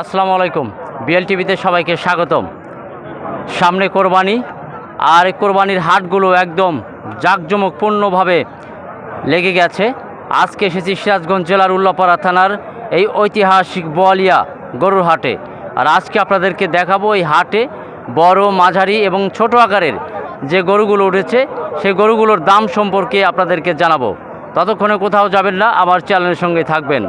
আসসালামু আলাইকুম। বিএল টিভিতে সবাইকে স্বাগতম। সামনে কোরবানি, আর কোরবানির হাটগুলো একদম জাঁকজমকপূর্ণভাবে লেগে গেছে। আজকে এসেছি সিরাজগঞ্জ জেলার উল্লাপাড়া থানার এই ঐতিহাসিক বোয়ালিয়া গরুর হাটে। আর আজকে আপনাদেরকে দেখাবো এই হাটে বড়, মাঝারি এবং ছোট আকারের যে গরুগুলো উঠেছে, সেই গরুগুলোর দাম সম্পর্কে আপনাদেরকে জানাব। ততক্ষণে কোথাও যাবেন না আমার চ্যানেলের সঙ্গে থাকবেন।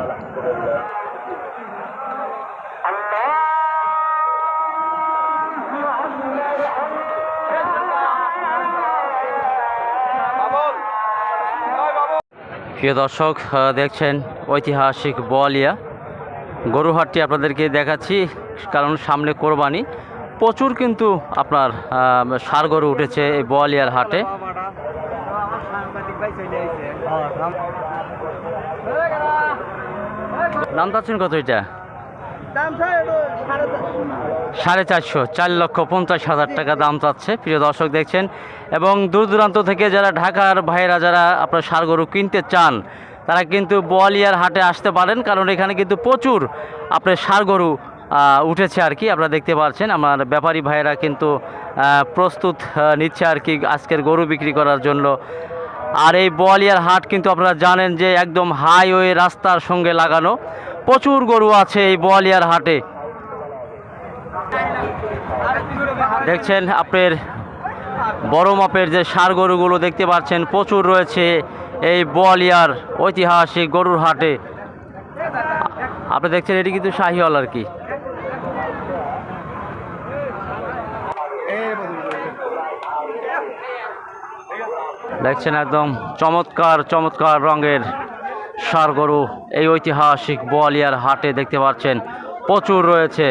প্রিয় দর্শক দেখছেন ঐতিহাসিক বোয়ালিয়া। গরুহাটটি আপনাদেরকে দেখাচ্ছি, কারণ সামনে কোরবানি। প্রচুর কিন্তু আপনার সার গরু উঠেছে এই বোয়ালিয়ার হাটে। নাম চাচ্ছেন কত এটা? সাড়ে চারশো, চার লক্ষ পঞ্চাশ হাজার টাকা দাম চাচ্ছে, প্রিয় দর্শক দেখছেন। এবং দূর দূরান্ত থেকে যারা ঢাকার ভাইয়েরা, যারা আপনার ষাড় গরু কিনতে চান, তারা কিন্তু বোয়ালিয়ার হাটে আসতে পারেন, কারণ এখানে কিন্তু প্রচুর আপনার ষাড় গরু উঠেছে আর কি, আপনারা দেখতে পাচ্ছেন। আমার ব্যাপারী ভাইয়েরা কিন্তু প্রস্তুত নিচ্ছে আর কি আজকের গরু বিক্রি করার জন্য। আর এই বোয়ালিয়ার হাট কিন্তু আপনারা জানেন যে একদম হাইওয়ে রাস্তার সঙ্গে লাগানো। প্রচুর গরু আছে এই বোয়ালিয়ার হাটে। দেখছেন আপনার বড় মাপের যে সার গরুগুলো দেখতে পাচ্ছেন, প্রচুর রয়েছে এই বোয়ালিয়ার ঐতিহাসিক গরুর হাটে। আপনি দেখছেন, এটি কিন্তু শাহিওয়াল আর কি। দেখছেন একদম চমৎকার চমৎকার রঙের সার গরু এই ঐতিহাসিক বোয়ালিয়ার হাটে দেখতে পাচ্ছেন প্রচুর রয়েছে।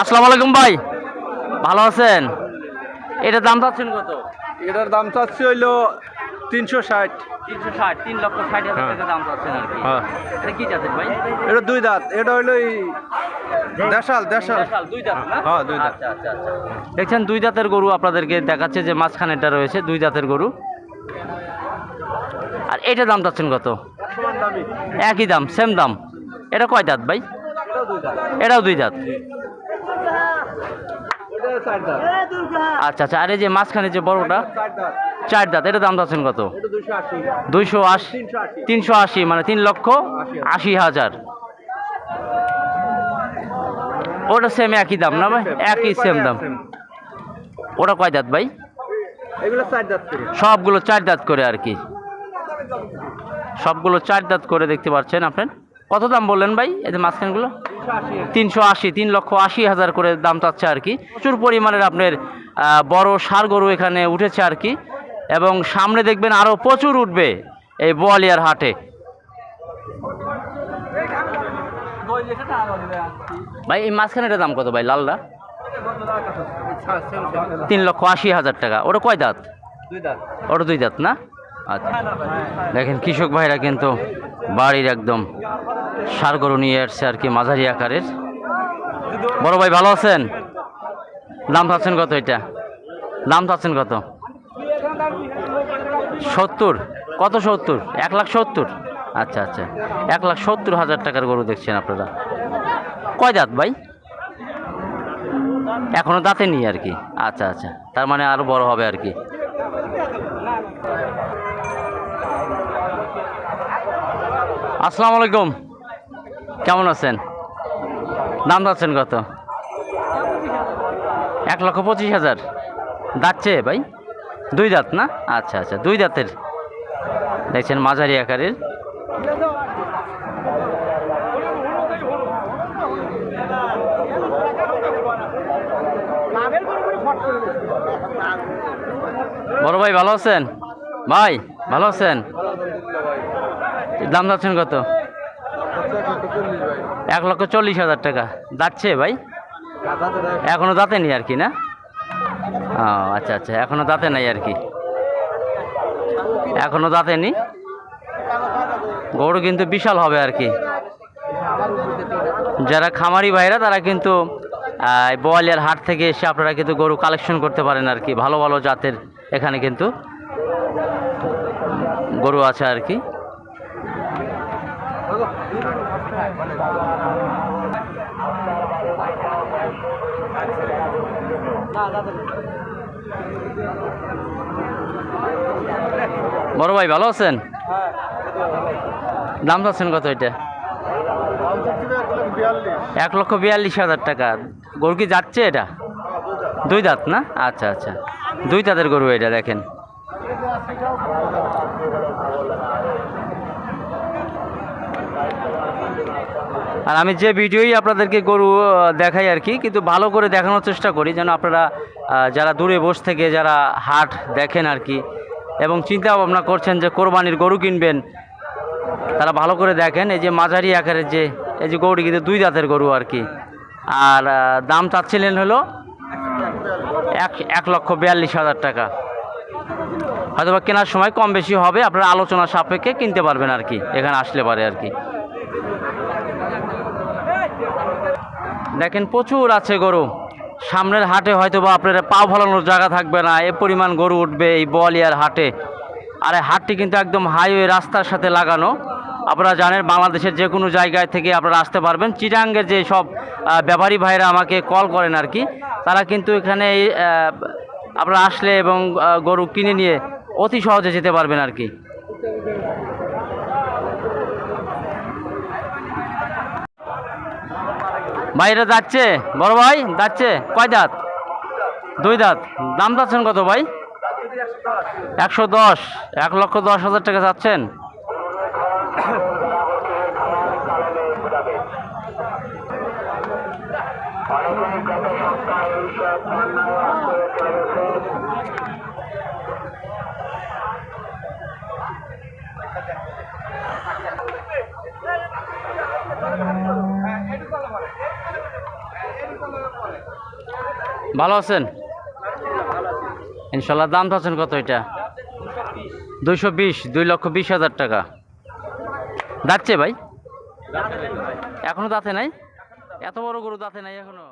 আসসালামু আলাইকুম ভাই ভালো আছেন? এটার দাম চাচ্ছেন কত? এটার দাম চাচ্ছি হইল তিনশো ষাট। তিনশো ষাট তিন লক্ষ ষাট হাজার টাকা দাম চাচ্ছেন আর কি। হ্যাঁ। এটা কি চাচ্ছেন ভাই? এটা দুই দাঁত এটা হইল এই দেশাল দেশাল। দেশাল, দুই দাঁত হ্যাঁ, দুই দাঁত। আচ্ছা আচ্ছা আচ্ছা। দেখছেন দুই দাঁতের গরু আপনাদেরকে দেখাচ্ছে যে মাঝখানেটা রয়েছে দুই দাঁতের গরু। আর এটা দাম চাচ্ছেন কত? একই দাম সেম দাম। এটা কয় দাঁত ভাই? এটাও দুই দাঁত। আচ্ছা আচ্ছা আর এই যে মাঝখানে যে বড়টা চার দাঁত। এটা দাম চাচ্ছেন কত? দুইশো আশি। তিনশো আশি। মানে তিন লক্ষ আশি হাজার। ওটা সেম একই দাম না ভাই? একই সেম দাম। ওটা কয় দাঁত ভাই? সবগুলো চার দাঁত করে আর কি। সবগুলো চার দাঁত করে দেখতে পাচ্ছেন আপনার কত দাম বললেন ভাই এই যে মাঝখানগুলো? তিনশো আশি, তিন লক্ষ আশি হাজার করে দাম চাচ্ছে আর কি। প্রচুর পরিমাণের আপনার বড় সার গরু এখানে উঠেছে আর কি। এবং সামনে দেখবেন আরও প্রচুর উঠবে এই বোয়ালিয়ার হাটে। ভাই, এই মাঝখানেটার দাম কত ভাই? লালটা তিন লক্ষ আশি হাজার টাকা। ওটা কয় দাঁত? ওটা দুই দাঁত না? আচ্ছা। দেখেন কৃষক ভাইরা কিন্তু বাড়ির একদম সার গরু নিয়ে আসছে আর কি মাঝারি আকারের। বড় ভাই ভালো আছেন? দাম চাচ্ছেন কত এটা? দাম চাচ্ছেন কত? সত্তর। কত সত্তর? এক লাখ সত্তর? আচ্ছা আচ্ছা। এক লাখ সত্তর হাজার টাকার গরু দেখছেন আপনারা। কয় দাঁত ভাই? এখনও দাঁতে নেই আর কি। আচ্ছা আচ্ছা। তার মানে আরও বড় হবে আর কি। আসসালামু আলাইকুম। কেমন আছেন? দাম যাচ্ছেন কত? এক লক্ষ পঁচিশ হাজার। দাঁতছে ভাই? দুই দাঁত না? আচ্ছা আচ্ছা। দুই দাঁতের। দেখছেন মাঝারি আকারের। বড় ভাই ভালো আছেন? ভাই, ভালো আছেন? দাম যাচ্ছেন কত? এক লক্ষ চল্লিশ হাজার টাকা। যাচ্ছে ভাই? এখনও দাঁতে নেই আর কি, না? ও আচ্ছা আচ্ছা এখনও দাঁতে নাই আর কি। এখনও দাঁতে নি গরু কিন্তু বিশাল হবে আর কি। যারা খামারি ভাইরা, তারা কিন্তু বোয়ালিয়ার হাট থেকে এসে আপনারা কিন্তু গরু কালেকশন করতে পারেন আর কি। ভালো ভালো জাতের এখানে কিন্তু গরু আছে আর কি। বড় ভাই ভালো আছেন? দাম চাচ্ছেন কত এটা? এক লক্ষ বিয়াল্লিশ হাজার টাকা। গরু কি যাচ্ছে এটা? দুই দাঁত না? আচ্ছা আচ্ছা। দুই দাঁতের গরু এটা, দেখেন। আর আমি যে ভিডিওই আপনাদেরকে গরু দেখাই আর কি, কিন্তু ভালো করে দেখানোর চেষ্টা করি, যেন আপনারা যারা দূরে বসে থেকে যারা হাট দেখেন আর কি, এবং চিন্তা ভাবনা করছেন যে কোরবানির গরু কিনবেন তারা ভালো করে দেখেন, এই যে মাঝারি আকারের যে, এই যে গরুটি কিন্তু দুই দাঁতের গরু আর কি। আর দাম চাচ্ছিলেন হলো এক এক লক্ষ বিয়াল্লিশ হাজার টাকা। হয়তো বা কেনার সময় কম বেশি হবে, আপনারা আলোচনা সাপেক্ষে কিনতে পারবেন আর কি, এখানে আসলে পারে আর কি। দেখেন প্রচুর আছে গরু। সামনের হাটে হয়তো বা আপনার পাও ফলানোর জায়গা থাকবে না, এ পরিমাণ গরু উঠবে এই বলিয়ার হাটে। আর হাটটি কিন্তু একদম হাইওয়ে রাস্তার সাথে লাগানো। আপনারা জানেন বাংলাদেশের যে কোনো জায়গায় থেকে আপনারা আসতে পারবেন। চিটাঙ্গের যে সব ব্যাপারী ভাইরা আমাকে কল করেন আর কি, তারা কিন্তু এখানে আপনারা আসলে এবং গরু কিনে নিয়ে অতি সহজে যেতে পারবেন আর কি। ভাইরা যাচ্ছে? বড় ভাই যাচ্ছে? কয় দাঁত? দুই দাঁত। দাম যাচ্ছেন কত ভাই? একশো দশ। এক লক্ষ দশ হাজার টাকা যাচ্ছেন ভালো আছেন? ইনশাল্লাহ দাম চাচ্ছেন কত এটা? দুইশো বিশ, দুই লক্ষ বিশ হাজার টাকা। দাঁড়ছে ভাই? এখনও দাঁতে নাই? এত বড় গরু দাঁতে নাই এখনও?